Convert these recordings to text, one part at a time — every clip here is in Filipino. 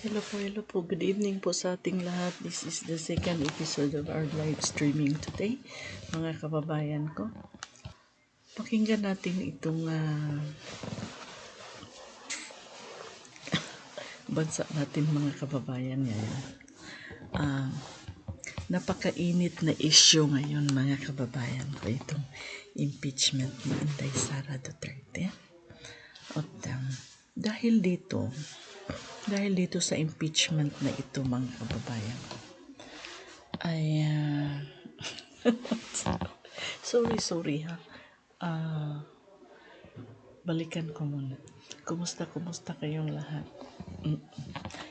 Hello po, hello po. Good evening po sa ating lahat. This is the second episode of our live streaming today, mga kababayan ko. Pakinggan natin itong ah, bansa natin mga kababayan ngayon. Ah, napakainit na issue ngayon mga kababayan ko itong impeachment ni Inday Sara Duterte. At um, dahil dito, dahil dito sa impeachment na ito mga kababayan ay ah, sorry, sorry ha. Ah, balikan ko muna. Kumusta, kumusta kayong lahat? Mm.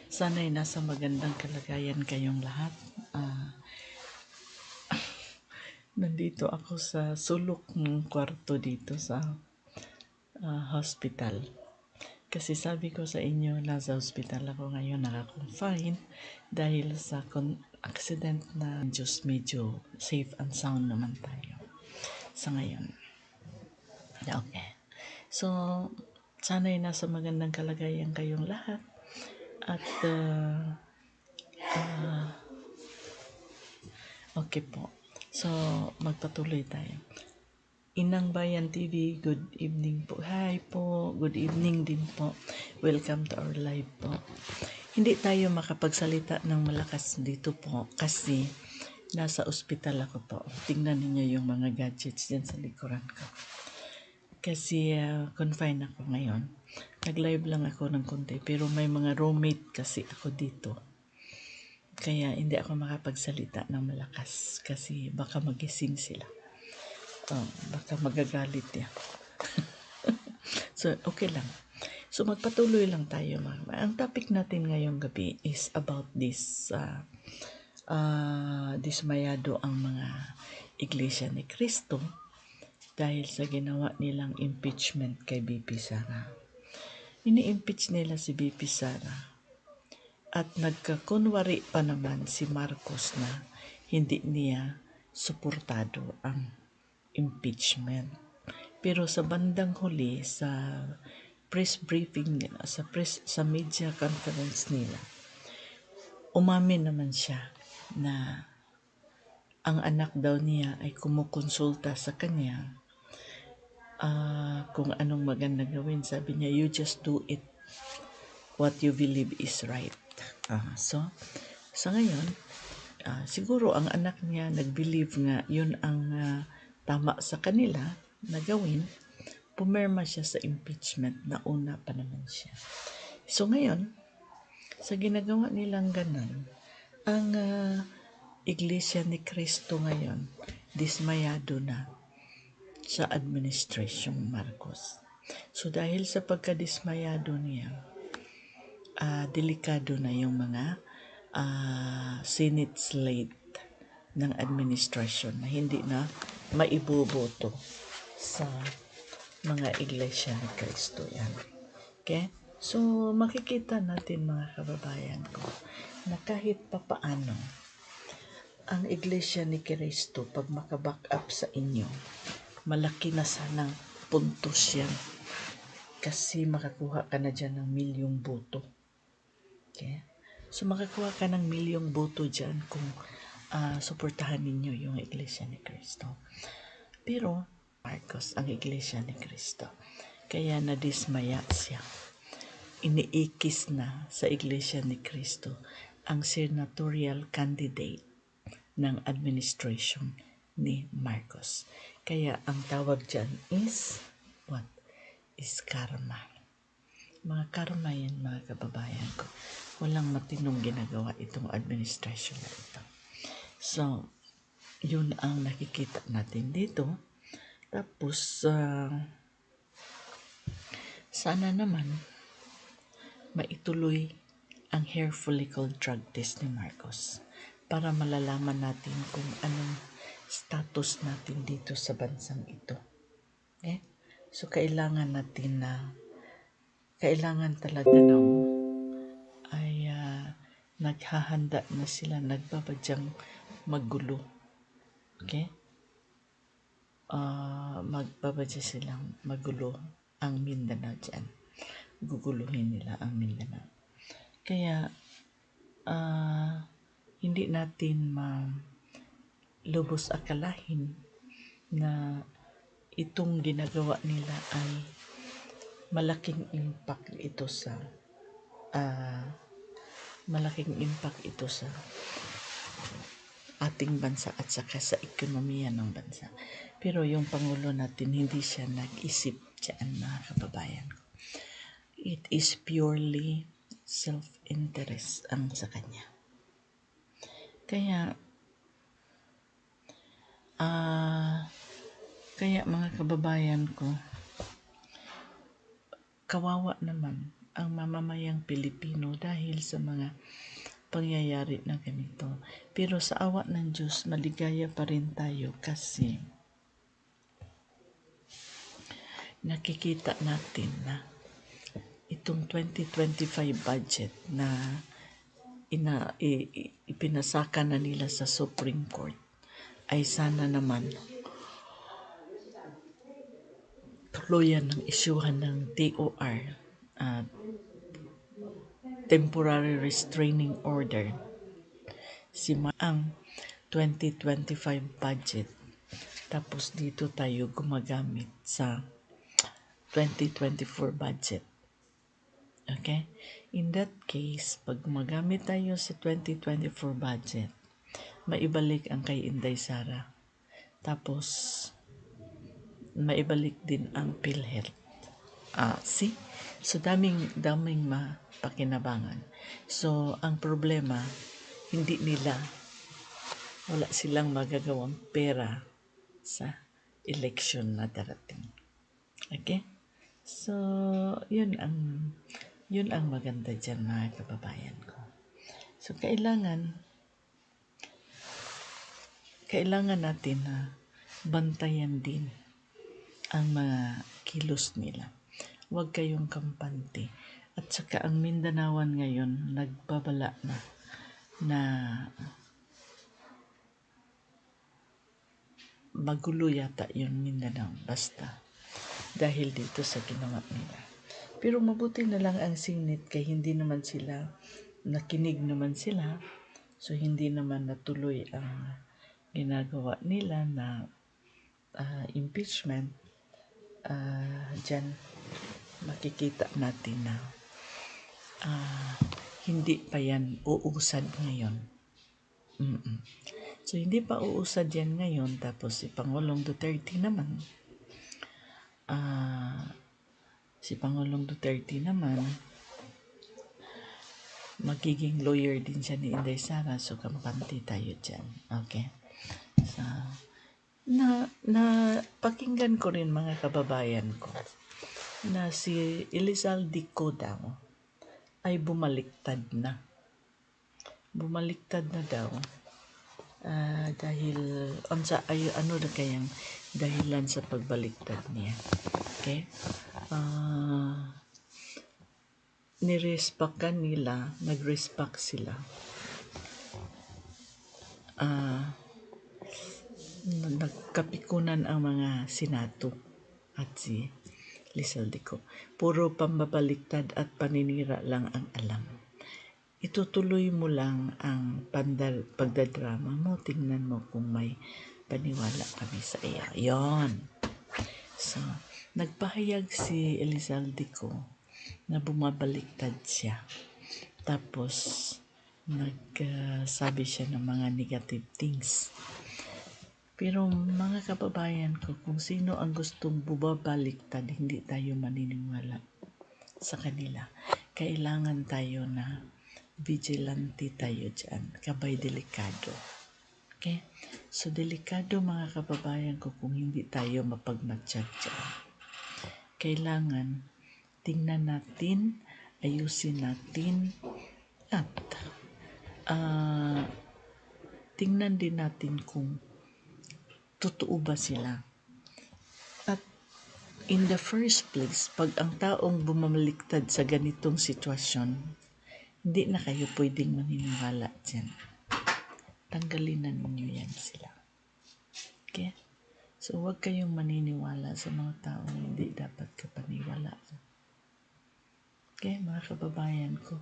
Sana'y nasa magandang kalagayan kayong lahat. Ah, nandito ako sa sulok ng kwarto dito sa ah, hospital. Kasi sabi ko sa inyo, nasa hospital ako ngayon, nakakonfine dahil sa con- accident na Diyos medyo safe and sound naman tayo sa ngayon. Okay. So, sana'y nasa magandang kalagayan kayong lahat. At, uh, ah, okay po. So, magpatuloy tayo. Inang Bayan TV, good evening po. Hi po, good evening din po. Welcome to our live po. Hindi tayo makapagsalita ng malakas dito po kasi nasa ospital ako po. Tingnan ninyo yung mga gadgets dyan sa likuran ko. Kasi ah, confine ako ngayon. Nag-live lang ako ng konti pero may mga roommate kasi ako dito. Kaya hindi ako makapagsalita ng malakas kasi baka magising sila. Oh, baka magagalit yan. so, okay lang. So, magpatuloy lang tayo. Mga. Ang topic natin ngayong gabi is about this uh, uh, dismayado ang mga iglesia ni Cristo dahil sa ginawa nilang impeachment kay BP Sara. Ini-impeach nila si BP Sara at nagkakunwari pa naman si Marcos na hindi niya suportado ang impeachment. Pero sa bandang huli sa press briefing nila, sa press sa media conference nila, umamin naman siya na ang anak daw niya ay kumukonsulta sa kanya ah, kung anong maganda gawin. Sabi niya, you just do it what you believe is right. Ah, so, sa ngayon, ah, siguro ang anak niya nag-believe nga yun ang ah, tama sa kanila na gawin. Pumirma siya sa impeachment na una pa naman siya. So ngayon, sa ginagawa nilang ganun, ang ah, Iglesia ni Cristo ngayon, dismayado na sa administration Marcos. So dahil sa pagkadismayado niya, ah, delikado na yung mga ah, Senate slate ng administration na hindi na maiboboto sa mga iglesia ni Cristo yan. Okay? So, makikita natin mga kababayan ko na kahit papaano ang iglesia ni Cristo pag makaback up sa inyo, malaki na sanang puntos yan kasi makakuha ka na dyan ng milyong boto. Okay? So makakuha ka ng milyong boto dyan kung ah, suportahan ninyo yung Iglesia ni Cristo. Pero, Marcos, ang Iglesia ni Cristo. Kaya nadismaya siya. Iniikis na sa Iglesia ni Cristo ang senatorial candidate ng administration ni Marcos. Kaya ang tawag dyan is, what? Is karma. Mga karma yan, mga kababayan ko. Walang matinong ginagawa itong administration na ito. So, yun ang nakikita natin dito. Tapos, ah, sana naman maituloy ang hair follicle drug test ni Marcos para malalaman natin kung anong status natin dito sa bansang ito. Okay? So, kailangan natin na kailangan talaga daw ay ah, naghahanda na sila, nagbabadyang magulo. Okay? Ah, magbabadya silang magulo ang Mindanao dyan. Guguluhin nila ang Mindanao. Kaya, ah, hindi natin ma lubos akalahin na itong ginagawa nila ay malaking impact ito sa ah, malaking impact ito sa ating bansa at saka sa ekonomiya ng bansa. Pero yung Pangulo natin, hindi siya nag-isip dyan, mga kababayan. It is purely self-interest ang sa kanya. Kaya, ah, kaya mga kababayan ko, kawawa naman ang mamamayang Pilipino dahil sa mga pangyayari na ganito. Pero sa awa ng Diyos, maligaya pa rin tayo kasi nakikita natin na itong 2025 budget na ina, i, i, ipinasaka na nila sa Supreme Court ay sana naman tuluyan ng isyuhan ng TOR at temporary restraining order. Si ang 2025 budget. Tapos dito tayo gumagamit sa 2024 budget. Okay? In that case pag gumagamit tayo sa 2024 budget maibalik ang kay Inday Sara. Tapos maibalik din ang PhilHealth. Ah see so daming daming mapakinabangan. So ang problema hindi nila wala silang magagawang pera sa election na darating. Okay? So yun ang yun ang maganda dyan mga kababayan ko. So kailangan kailangan natin na bantayan din ang mga kilos nila. Huwag kayong kampante. At saka ang Mindanawan ngayon nagbabala na na magulo yata yung Mindanao basta dahil dito sa ginawa nila. Pero mabuti na lang ang singit kay hindi naman sila nakinig naman sila so hindi naman natuloy ang ginagawa nila na uh, impeachment uh, dyan makikita natin na uh, hindi pa yan uusad ngayon. Mm-mm. So, hindi pa uusad yan ngayon. Tapos, si Pangulong Duterte naman, uh, si Pangulong Duterte naman, magiging lawyer din siya ni Inday Sara. So, kampante tayo dyan. Okay? So, na, na pakinggan ko rin mga kababayan ko na si Elizalde ko daw ay bumaliktad na. Bumaliktad na daw. Uh, dahil unsa ay ano na kayang dahilan sa pagbaliktad niya. Okay? Uh, nirespakan nila, nagrespak sila. Uh, nagkapikunan ang mga sinato at si Lizaldico. Puro pambabaliktad at paninira lang ang alam. Itutuloy mo lang ang pandal, pagdadrama mo. Tingnan mo kung may paniwala kami sa iyo. Yon. So, nagpahayag si Elizaldico na bumabaliktad siya. Tapos, nagsabi uh, siya ng mga negative things pero mga kababayan ko, kung sino ang gustong bubabaliktad, hindi tayo maniniwala sa kanila. Kailangan tayo na vigilante tayo dyan. Kabay delikado. Okay? So, delikado mga kababayan ko kung hindi tayo mapagmatsyag dyan. Kailangan tingnan natin, ayusin natin, at uh, tingnan din natin kung totoo ba sila? At in the first place, pag ang taong bumamaliktad sa ganitong sitwasyon, hindi na kayo pwedeng maniniwala dyan. Tanggalin na ninyo yan sila. Okay? So, huwag kayong maniniwala sa mga taong hindi dapat kapaniwalaan. Okay, mga kababayan ko.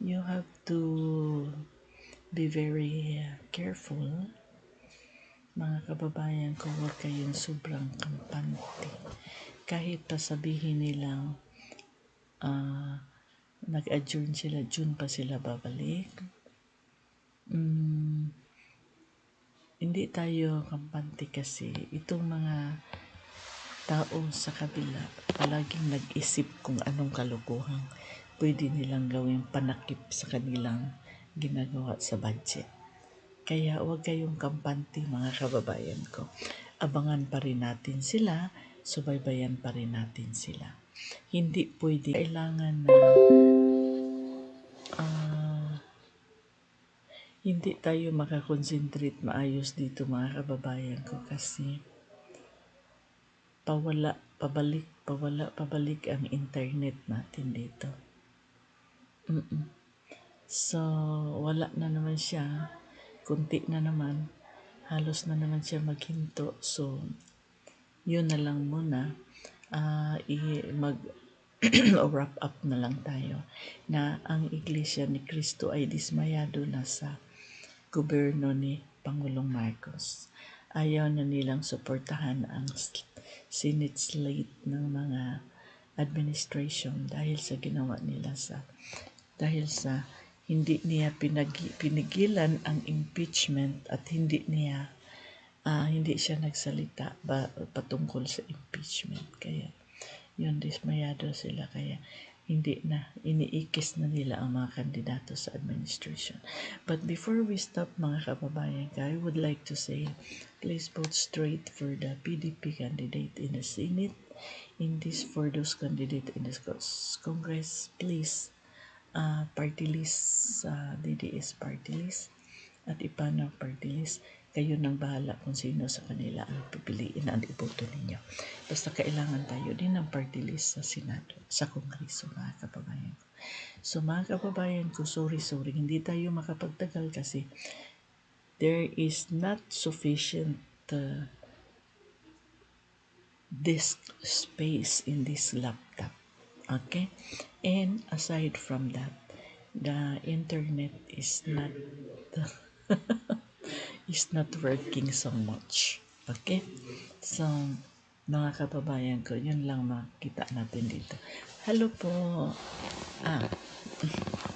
you have to be very careful. Mga kababayan ko, huwag kayong sobrang kampante. Kahit pa sabihin nilang ah, nag-adjourn sila, June pa sila babalik. Mm, hindi tayo kampante kasi itong mga tao sa kabila palaging nag-isip kung anong kalukuhang pwede nilang gawing panakip sa kanilang ginagawa sa budget. Kaya huwag kayong kampante mga kababayan ko. Abangan pa rin natin sila, subaybayan pa rin natin sila. Hindi pwede, kailangan na ah, hindi tayo makakonsentrate maayos dito mga kababayan ko kasi pawala, pabalik, pawala, pabalik ang internet natin dito. Mm-mm. So, wala na naman siya. Kunti na naman. Halos na naman siya maghinto. So, yun na lang muna. Ah, i- mag wrap up na lang tayo na ang Iglesia ni Cristo ay dismayado na sa gobyerno ni Pangulong Marcos. Ayaw na nilang suportahan ang Senate slate ng mga administration dahil sa ginawa nila sa dahil sa hindi niya pinagi, pinigilan ang impeachment at hindi niya ah, hindi siya nagsalita ba, patungkol sa impeachment kaya yun dismayado sila kaya hindi na iniikis na nila ang mga kandidato sa administration. But before we stop mga kababayan, I would like to say please vote straight for the PDP candidate in the Senate. In this for those candidate in the Congress, please uh, party list sa DDS party list at ipana party list kayo nang bahala kung sino sa kanila ang pipiliin ang iboto ninyo. Basta kailangan tayo din ng party list sa Senado, sa Kongreso, mga kababayan ko. So mga kababayan ko, sorry, sorry, hindi tayo makapagtagal kasi there is not sufficient uh, disk space in this laptop. Okay? And aside from that, the internet is not is not working so much. Okay? So, mga kababayan ko, yun lang makita natin dito. Hello po. Ah.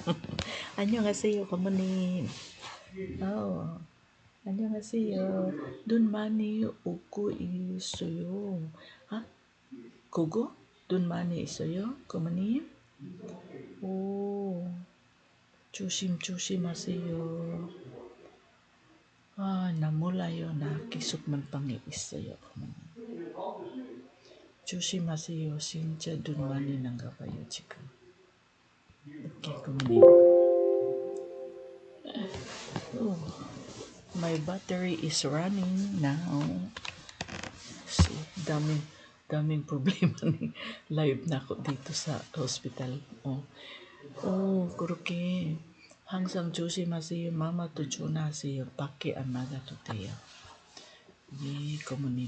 Anyo nga sa'yo, kamanin. Oh. Anyo nga sa'yo. Dun mani uko isuyo. Ha? Kugo? Dun mani isuyo? Kamanin? 아? 그거? 눈 많이 있어요, 고모님? 오. 조심 조심하세요. 아, 나 몰라요. 나 기숙만 방에 있어요. 조심하세요. 진짜 눈 많이 난가 봐요, 지금. Okay, kumain. Oh, my battery is running now. So, daming, daming problema ni live na ako dito sa hospital. Oh, oh kuruke. Hangsang Joshi masiyo mama to Juna siyo pake amada to teya. Ye komuni.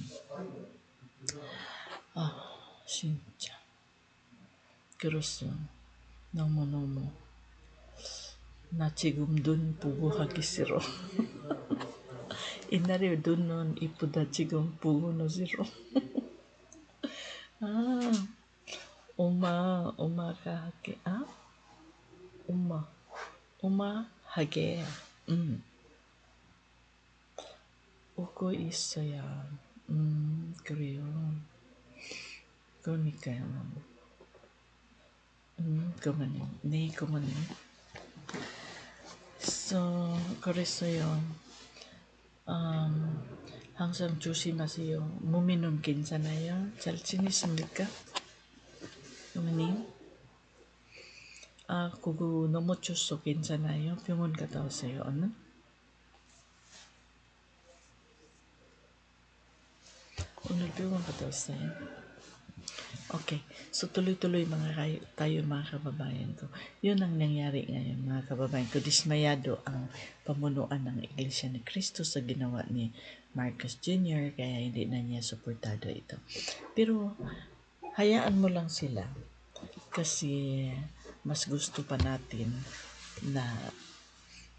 Ah, shincha. Kuruso. Nomo nomo. Nachigumdun pugo hakisiro. Inari dun nun ipuda chigum pugo no zero. 아, 엄마, 엄마가 하게, 아? 엄마, 엄마 하게, 음. 오고 있어요. 음, 그래요. 그러니까요. 음, 그만해. 네, 그만해. So, 그랬어요. 음, 항상 조심하세요. 몸이는 괜찮아요? 잘 지내십니까? 어머님? 아, 그거 넘어졌어. 괜찮아요? 병원 갔다 오세요. 오늘? 오늘 병원 갔다 왔어요. Okay. So, tuloy-tuloy mga kayo, tayo mga kababayan ko. Yun ang nangyari ngayon mga kababayan ko. Dismayado ang pamunuan ng Iglesia ni Cristo sa ginawa ni Marcos Jr. Kaya hindi na niya suportado ito. Pero, hayaan mo lang sila. Kasi, mas gusto pa natin na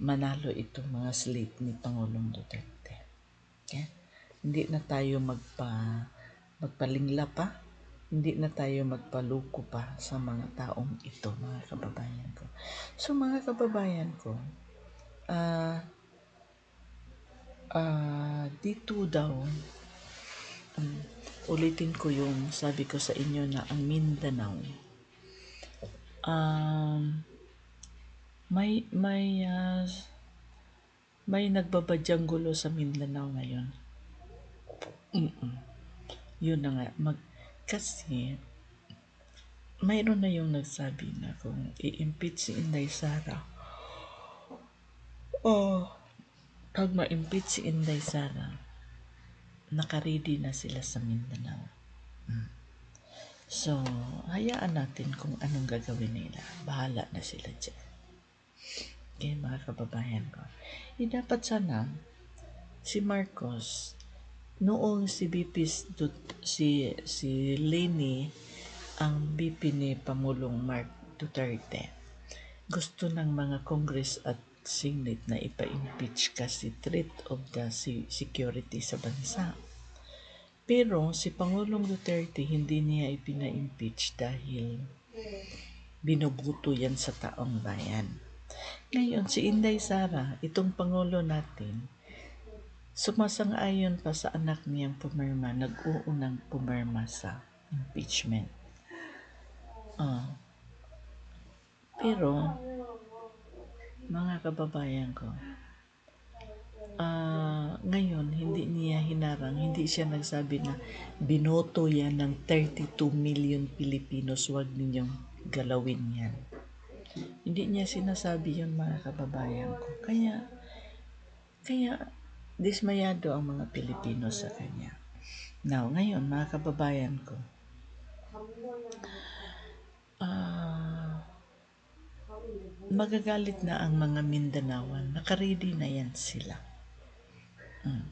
manalo itong mga slate ni Pangulong Duterte. Okay? Hindi na tayo magpa magpalingla pa. Hindi na tayo magpaluko pa sa mga taong ito, mga kababayan ko. So, mga kababayan ko, ah ah dito daw, um, ulitin ko yung sabi ko sa inyo na ang Mindanao, um, may may ah, may nagbabadyang gulo sa Mindanao ngayon. Mm-mm. Yun na nga. Mag, kasi, mayroon na yung nagsabi na kung i-impeach si Inday Sara, oh, pag ma-impeach si Inday Sara, nakaready na sila sa Mindanao. Mm. So, hayaan natin kung anong gagawin nila. Bahala na sila dyan. Okay, mga kababayan ko. Eh, dapat sana, si Marcos, noong si BP si si Leni ang BP ni Pangulong Mark Duterte gusto ng mga Congress at Senate na ipa-impeach kasi threat of the se- security sa bansa. Pero si Pangulong Duterte hindi niya ipina-impeach dahil binubuto yan sa taong bayan. Ngayon, si Inday Sara, itong Pangulo natin, sumasang-ayon pa sa anak niyang pumirma, nag-uunang pumirma sa impeachment. Ah. pero, mga kababayan ko, ah ngayon, hindi niya hinarang, hindi siya nagsabi na binoto yan ng 32 million Pilipinos, wag ninyong galawin yan. Hindi niya sinasabi yun mga kababayan ko. Kaya, kaya dismayado ang mga Pilipino sa kanya. Now, ngayon, mga kababayan ko, ah magagalit na ang mga Mindanawan. Nakaready na yan sila. Mm.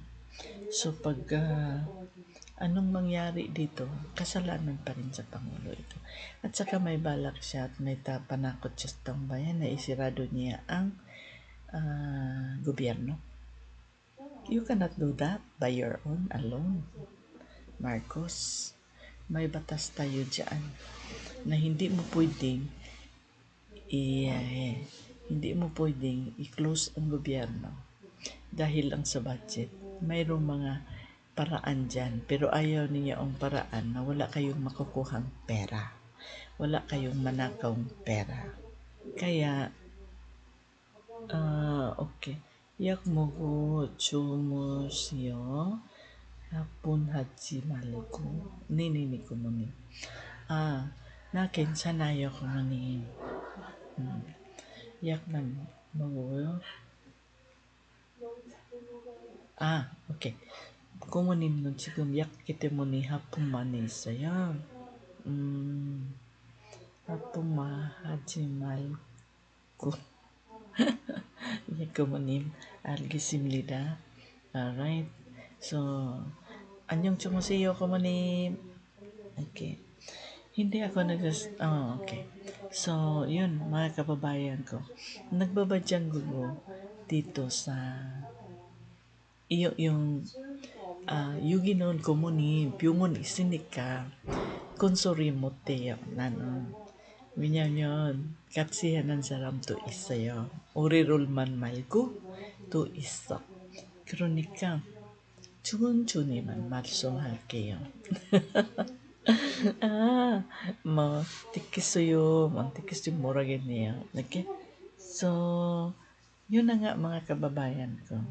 So, pag ah, anong mangyari dito, kasalanan pa rin sa Pangulo ito. At saka may balak siya at may tapanakot siya sa tambayan na isirado niya ang ah, gobyerno. You cannot do that by your own alone. Marcos, may batas tayo dyan na hindi mo pwedeng eh, hindi mo pwedeng i-close ang gobyerno dahil lang sa budget. Mayroong mga paraan dyan, pero ayaw niya ang paraan na wala kayong makukuhang pera. Wala kayong manakawng pera. Kaya, ah, okay. 약 먹고 주무시오. 나쁜하지 말고. 네네네, 고모님. 아, 나 괜찮아요, 고모님. 음, 약만 먹어요. 아, 오케이. 고모님은 지금 약기 때문에 하품만 있어요. 음, 하품만 하지 말고. Yakamonim algisimlida. Alright. So, anyong chumasiyo kumonim. Okay. Hindi ako nag... Oh, okay. So, yun, mga kababayan ko. Nagbabadyang gugo dito sa... Iyo, yung... Uh, yugi noon kumunim, pyungon isinika, konsori moteyo na noon. 왜냐면 같이 하는 사람도 있어요. 오래롤만 말고 또 있어. 그러니까 천천히만 말씀할게요. 아, 뭐 tikisuyo, mo tikisuyo mora겠네요. Okay? So, yun na nga mga kababayan ko.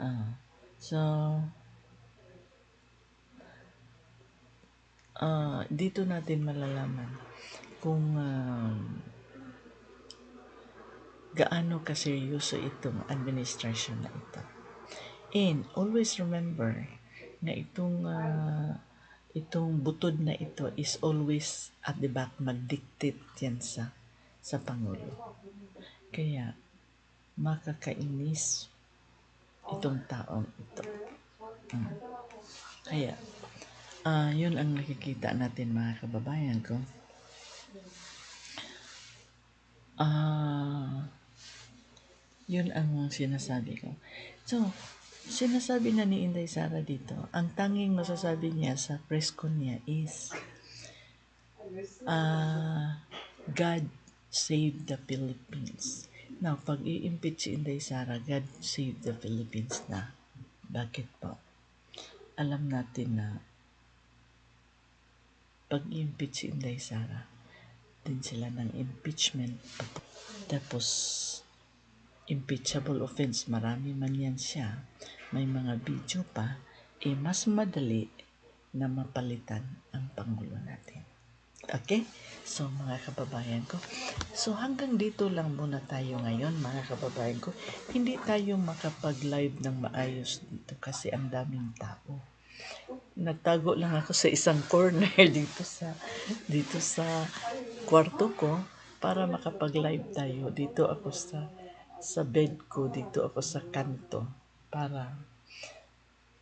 Ah, so, ah, dito natin malalaman kung um, gaano kaseryoso itong administration na ito. And always remember na itong uh, itong butod na ito is always at the back mag-dictate yan sa sa Pangulo. Kaya makakainis itong taong ito. Hmm. Kaya, uh, yun ang nakikita natin mga kababayan ko. Ah, yun ang sinasabi ko. So, sinasabi na ni Inday Sara dito, ang tanging masasabi niya sa press con niya is, ah, God save the Philippines. Now, pag i-impeach si Inday Sara, God save the Philippines na. Bakit po? Alam natin na pag i-impeach si Inday Sara, din sila ng impeachment. Tapos, impeachable offense, marami man yan siya. May mga video pa, eh mas madali na mapalitan ang Pangulo natin. Okay? So, mga kababayan ko. So, hanggang dito lang muna tayo ngayon, mga kababayan ko. Hindi tayo makapag-live ng maayos dito kasi ang daming tao. Nagtago lang ako sa isang corner dito sa dito sa kwarto ko para makapag-live tayo. Dito ako sa sa bed ko, dito ako sa kanto para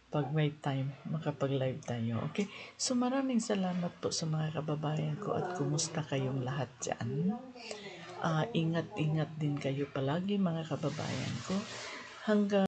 pag may time, makapag-live tayo. Okay? So, maraming salamat po sa mga kababayan ko at kumusta kayong lahat dyan. Ah, ingat-ingat din kayo palagi mga kababayan ko. Hanggang